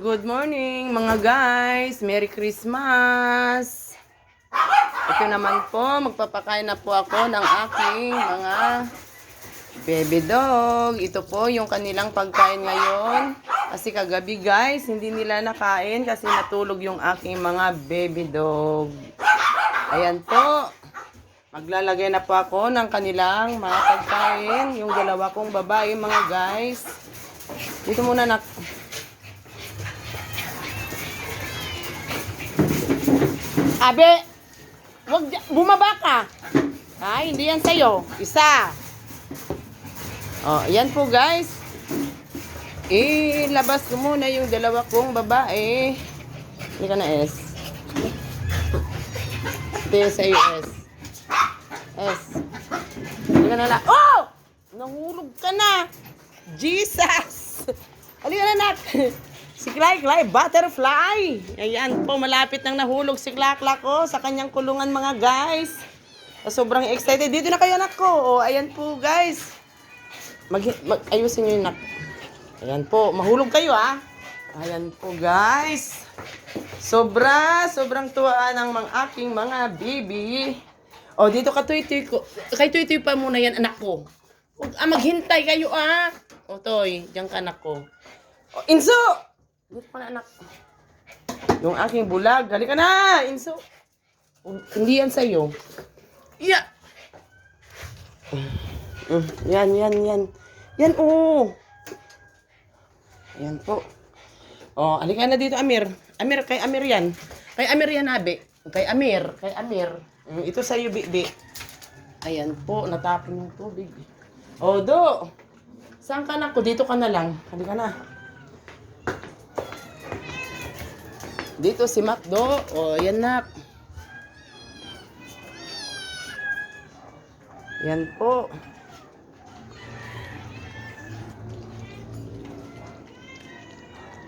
Good morning mga guys. Merry Christmas. Ito naman po, magpapakain na po ako ng aking mga baby dog. Ito po yung kanilang pagkain ngayon. Kasi kagabi guys, hindi nila nakain kasi natulog yung aking mga baby dog. Ayan po. Maglalagay na po ako ng kanilang mga pagkain. Yung dalawa kong babae mga guys. Dito muna nak. Abe, wag bumaba ka. Ay, hindi yan sa'yo. Isa. Oh, yan po guys. Ilabas ko muna yung dalawa kong babae. Hindi ka na S. Ito yung sa'yo S. S. Hindi ka na la. Oh! Nahulog ka na. Jesus! Halika na nak. Si Clay, butterfly. Ayan po, malapit nang nahulog si Claklak ko sa kanyang kulungan mga guys. Sobrang excited. Dito na kayo anak ko. O, ayan po guys. Mag, mag ayusin nyo yung nak. Ayan po, mahulog kayo ah. Ayan po guys. Sobra, sobrang tuwa ng mga aking mga baby. O, dito ka tuy ko. Kay tuy pa muna yan anak ko. Huwag ah, maghintay kayo ah. O, Toy, diyan ka anak ko. O, Inso! Dito ka na anak. Yung aking bulag. Halika na, Inso. Hindi yan sa'yo. Yeah. Mm, yan, yan, yan. Yan, oo. Yan po. Oh, halika na dito, Amir. Amir, kay Amir yan. Kay Amir yan, Abi. Kay Amir, kay Amir. Mm, ito sa'yo, Bibi. Ayan po, natapon yung tubig. Oh, do. Saan ka na ko? Dito ka na lang. Halika na. Dito si Macdo. O, yan na. Yan po.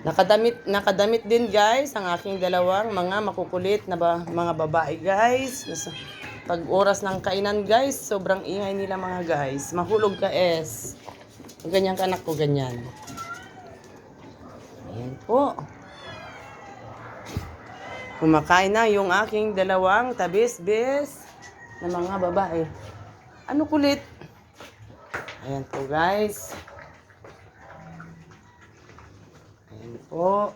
Nakadamit, nakadamit din guys ang aking dalawang mga makukulit na ba, mga babae guys. Pag oras ng kainan guys, sobrang ingay nila mga guys. Mahulog ka es. Ganyan ka anak ko, ganyan. Ayan po. Kumakain na yung aking dalawang tabis-bis na mga babae. Ano kulit? Ayan po guys. Ayan po.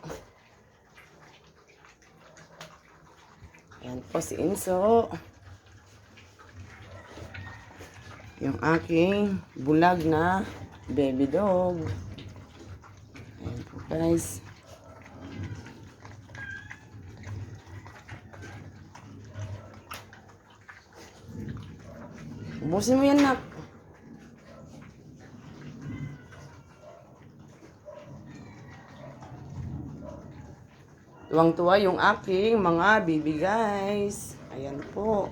Ayan po si Inso. Yung aking bulag na baby dog. Ayan po guys. Ubusin mo yan, nak. Tuwang-tuwa yung aking mga baby guys. Ayan po.